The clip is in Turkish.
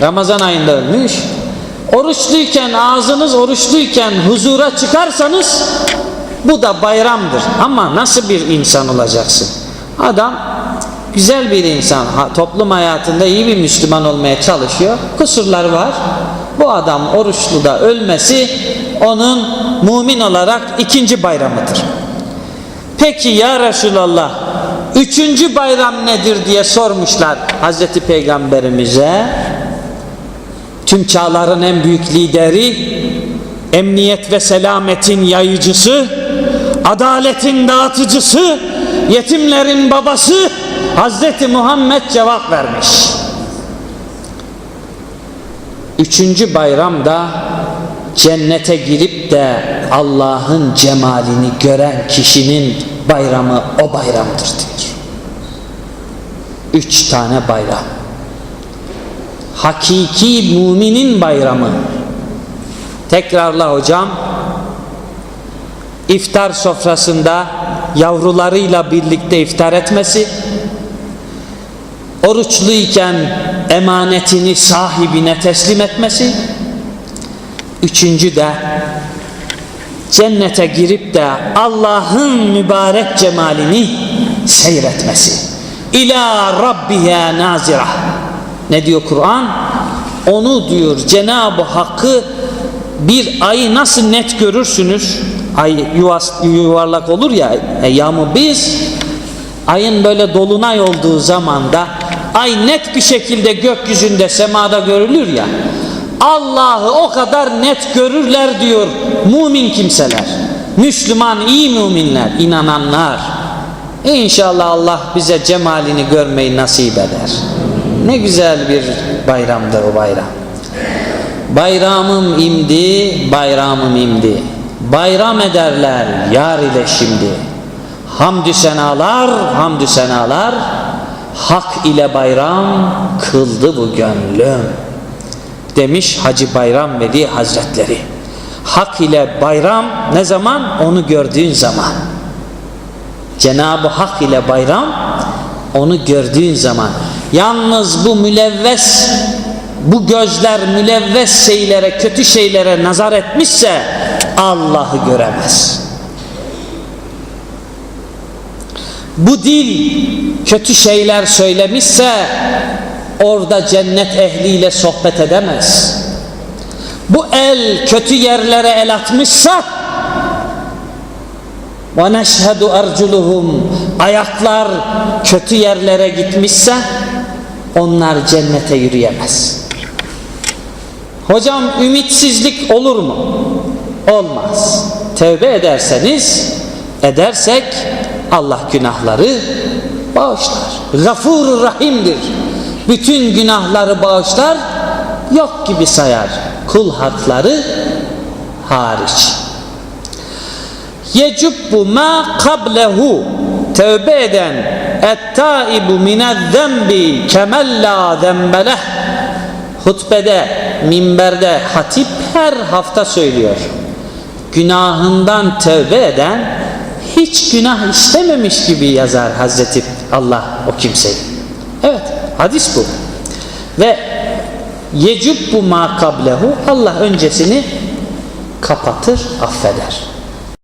Ramazan ayında ölmüş. Oruçluyken ağzınız oruçluyken huzura çıkarsanız bu da bayramdır. Ama nasıl bir insan olacaksın? Adam güzel bir insan. Toplum hayatında iyi bir Müslüman olmaya çalışıyor. Kusurları var. Bu adam oruçlu da ölmesi onun mümin olarak ikinci bayramıdır. Peki ya Resulallah üçüncü bayram nedir diye sormuşlar Hazreti Peygamberimize. Tüm çağların en büyük lideri, emniyet ve selametin yayıcısı, adaletin dağıtıcısı, yetimlerin babası Hazreti Muhammed cevap vermiş. Üçüncü bayramda cennete girip de Allah'ın cemalini gören kişinin bayramı o bayramdır diyor. Üç tane bayram. Hakiki müminin bayramı. Tekrarla hocam. İftar sofrasında yavrularıyla birlikte iftar etmesi, oruçluyken emanetini sahibine teslim etmesi, üçüncü de cennete girip de Allah'ın mübarek cemalini seyretmesi. İla Rabbiha nazira. Ne diyor Kur'an? Onu diyor Cenab-ı Hakk'ı bir ayı nasıl net görürsünüz? Ay yuvas, yuvarlak olur ya e, yağmur biz ayın böyle dolunay olduğu zamanda ay net bir şekilde gökyüzünde semada görülür ya Allah'ı o kadar net görürler diyor mümin kimseler. Müslüman iyi müminler, inananlar. İnşallah Allah bize cemalini görmeyi nasip eder. Ne güzel bir bayramdır o bayram. Bayramım imdi, bayramım imdi. Bayram ederler yar ile şimdi. Hamdü senalar, hamdü senalar. Hak ile bayram kıldı bu gönlüm. Demiş Hacı Bayram Veli Hazretleri. Hak ile bayram ne zaman? Onu gördüğün zaman. Cenab-ı Hak ile bayram onu gördüğün zaman. Yalnız bu mülevves bu gözler mülevves şeylere, kötü şeylere nazar etmişse Allah'ı göremez. Bu dil kötü şeyler söylemişse orada cennet ehliyle sohbet edemez. Bu el kötü yerlere el atmışsa ve neşhedü ayaklar kötü yerlere gitmişse onlar cennete yürüyemez. Hocam ümitsizlik olur mu? Olmaz. Tevbe ederseniz edersek Allah günahları bağışlar. Gafur Rahim'dir. Bütün günahları bağışlar, yok gibi sayar. Kul hakları hariç. Yecubbu ma kablehu tevbe eden ettaibu minezzembi kemella zembeleh hutbede, minberde hatip her hafta söylüyor. Günahından tevbe eden hiç günah işlememiş gibi yazar Hazreti Allah o kimseyi. Evet, hadis bu. Ve yecubbu ma kablehu Allah öncesini kapatır, affeder.